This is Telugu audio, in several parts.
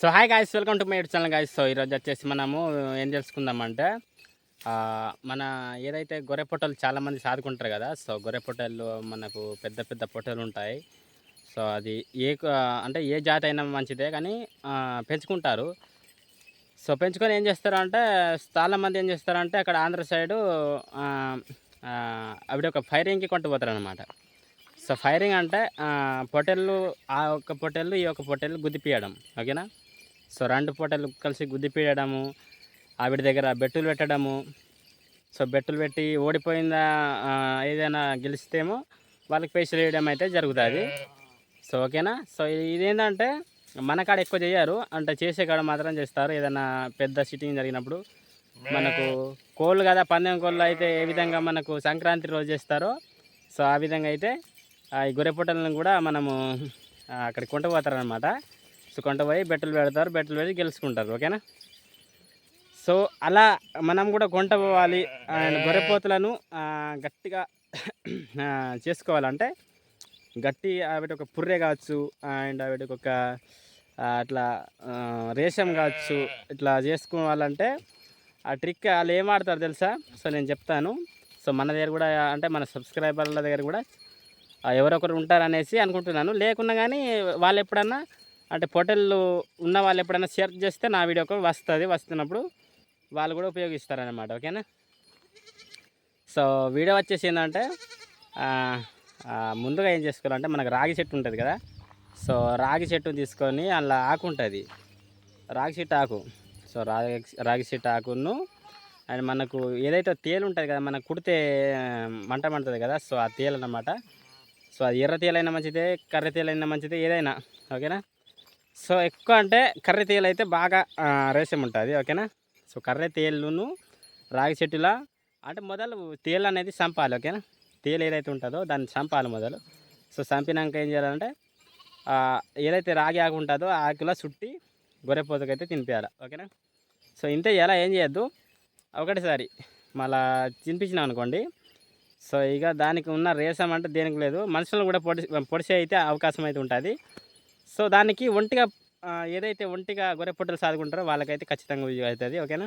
So hi guys welcome to my YouTube channel guys so ఈరోజు వచ్చేసి మనము uh, ఏం తెలుసుకుందామంటే మన ఏదైతే గొర్రె పొట్టలు చాలామంది సాదుకుంటారు కదా సో గొర్రె పొట్టలు మనకు పెద్ద పెద్ద పొట్టలు ఉంటాయి. సో అది ఏ అంటే ఏ జాతి అయినా మంచిదే కానీ పెంచుకుంటారు. సో పెంచుకొని ఏం చేస్తారు అంటే చాలామంది ఏం చేస్తారంటే అక్కడ ఆంధ్ర సైడు అవి ఒక ఫైరింగ్కి కొంటూ అనమాట సో ఫైరింగ్ అంటే పొట్టెళ్ళు ఆ ఒక్క పొట్టెళ్ళు ఈ ఒక్క పొట్టెళ్ళు గుద్దిపియడం. ఓకేనా? సో రెండు పూటలు కలిసి గుద్దిపియడము ఆవిడ దగ్గర బెట్టులు పెట్టడము. సో బెట్టులు పెట్టి ఓడిపోయిందా ఏదైనా గెలిస్తేమో వాళ్ళకి పైసలు వేయడం అయితే జరుగుతుంది. సో ఓకేనా? సో ఇదేంటంటే మన కాడ ఎక్కువ చేయరు అంటే చేసే కాడ మాత్రం చేస్తారు. ఏదైనా పెద్ద సిట్టింగ్ జరిగినప్పుడు మనకు కోళ్ళు కదా పందెం కోళ్ళు అయితే ఏ విధంగా మనకు సంక్రాంతి రోజు చేస్తారో సో ఆ విధంగా అయితే ఆ ఈ గొర్రె పొట్టలను కూడా మనము అక్కడ అక్కడికి పోతారనమాట సో కొంట పోయి బెట్టలు పెడతారు బెట్టలు పెట్టి గెలుచుకుంటారు ఓకేనా? సో అలా మనం కూడా కొంట పోవాలి గొర్రెపోతులను గట్టిగా చేసుకోవాలంటే గట్టి ఆవిడ ఒక పుర్రె కావచ్చు అండ్ ఆవిడకి ఒక అట్లా రేషం కావచ్చు ఇట్లా చేసుకోవాలంటే ఆ ట్రిక్ వాళ్ళు ఏం ఆడతారు తెలుసా? సో నేను చెప్తాను. సో మన దగ్గర కూడా అంటే మన సబ్స్క్రైబర్ల దగ్గర కూడా ఎవరొకరు ఉంటారనేసి అనుకుంటున్నాను. లేకున్నా కానీ వాళ్ళు ఎప్పుడన్నా అంటే పొటల్లో ఉన్న వాళ్ళు ఎప్పుడైనా షేర్ చేస్తే నా వీడియోకి వస్తుంది. వస్తున్నప్పుడు వాళ్ళు కూడా ఉపయోగిస్తారనమాట ఓకేనా? సో వీడియో వచ్చేసి ఏంటంటే ముందుగా ఏం చేసుకోవాలంటే మనకు రాగి చెట్టు ఉంటుంది కదా. సో రాగి చెట్టును తీసుకొని అందులో ఆకు ఉంటుంది. రాగి చెట్టు ఆకు. సో రాగి రాగి చెట్టు ఆకును అండ్ మనకు ఏదైతే తేలు ఉంటుంది కదా మనకు కుడితే మంట మండుతుంది కదా సో ఆ తేలు అన్నమాట. సో అది ఎర్ర తేలైనా మంచిదే కర్ర తేలైనా మంచిదే ఏదైనా. ఓకేనా? సో ఎక్కువ అంటే కర్రీ తేలు అయితే బాగా రేసం ఉంటుంది ఓకేనా? సో కర్రీ తేలును రాగి చెట్టులా అంటే మొదలు తేలు అనేది చంపాలి ఓకేనా? తేలు ఏదైతే ఉంటుందో దాన్ని చంపాలి మొదలు. సో చంపినాక ఏం చేయాలంటే ఏదైతే రాగి ఆకు ఉంటుందో ఆకులా ఆకులో చుట్టి గొర్రెపోతకైతే తినిపించాలి ఓకేనా? సో ఇంతే ఎలా ఏం చేయొద్దు? ఒకటేసారి మళ్ళా తినిపించినాం అనుకోండి. సో ఇక దానికి ఉన్న రేసం అంటే దేనికి లేదు మనుషులను కూడా పొడి పొడిసే అయితే అవకాశం అయితే ఉంటుంది. సో దానికి ఒంటిగా ఏదైతే ఒంటిగా గొర్రె పొట్టలు సాదుకుంటారో వాళ్ళకైతే ఖచ్చితంగా యూజ్ అవుతుంది ఓకేనా?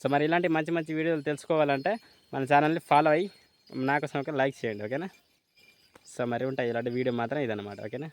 సో మరి ఇలాంటి మంచి మంచి వీడియోలు తెలుసుకోవాలంటే మన ఛానల్ని ఫాలో అయ్యి నాకోసం ఒక లైక్ చేయండి ఓకేనా? సో మరి ఉంటాయి ఇలాంటి వీడియో మాత్రం ఇదన్నమాట ఓకేనా?